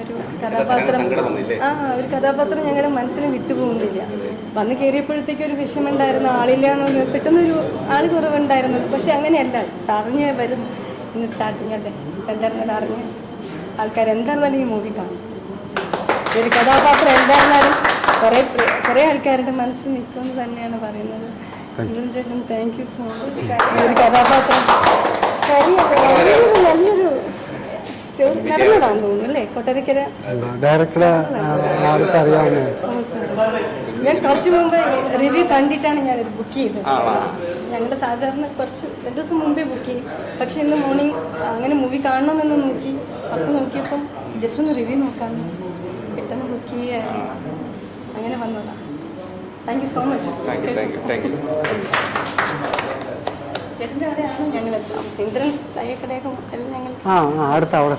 ഒരു കഥാപാത്രം. ആ ഒരു കഥാപാത്രം ഞങ്ങളുടെ മനസ്സിന് വിട്ടുപോകുന്നില്ല. വന്ന് കയറിയപ്പോഴത്തേക്ക് ഒരു വിഷമുണ്ടായിരുന്നു ആളില്ല എന്ന് പെട്ടെന്നൊരു ആൾ കുറവുണ്ടായിരുന്നു. പക്ഷെ അങ്ങനെയല്ല അറിഞ്ഞ് വരും. ഇന്ന് സ്റ്റാർട്ടിങ് അല്ലേ? എന്തായിരുന്നാലും അറിഞ്ഞ്. ആൾക്കാർ എന്തായിരുന്നാലും ഈ മൂവി കാണും. ഈ ഒരു കഥാപാത്രം എന്തായിരുന്നാലും കുറേ കുറെ ആൾക്കാരുടെ മനസ്സിൽ നിൽക്കുമെന്ന് തന്നെയാണ് പറയുന്നത്. ഇന്നും ചേട്ടൻ താങ്ക് യു സോ മച്ച് ഈ ഒരു കഥാപാത്രം. നടന്നതാണെന്ന് തോന്നുന്നു അല്ലേ? കൊട്ടരക്കര. ഡയറക്ടറെ ആൾക്ക് അറിയാവുന്ന. ഞാൻ കുറച്ച് മുമ്പ് റിവ്യൂ കണ്ടിട്ടാണ് ഞാൻ ഇത് ബുക്ക് ചെയ്തത് ഞങ്ങളുടെ സാധാരണ കുറച്ച് രണ്ട് ദിവസം മുമ്പേ ബുക്ക് ചെയ്യും പക്ഷെ ഇന്ന് മോർണിംഗ് അങ്ങനെ മൂവി കാണണമെന്ന് നോക്കി. അപ്പോൾ നോക്കിയപ്പം ജസ്റ്റ് ഒന്ന് റിവ്യൂ നോക്കാമെന്ന് വെച്ചു. പെട്ടെന്ന് ബുക്ക് ചെയ്യായിരുന്നു അങ്ങനെ വന്നതാണ് താങ്ക് യു സോ മച്ച് ചേട്ടന്റെ അവിടെയാണ് ഞങ്ങൾ ഇന്ദ്രൻസ് തയ്യക്കടയൊക്കെ എല്ലാം ഞങ്ങൾ ആ ആ അടുത്ത അവിടെ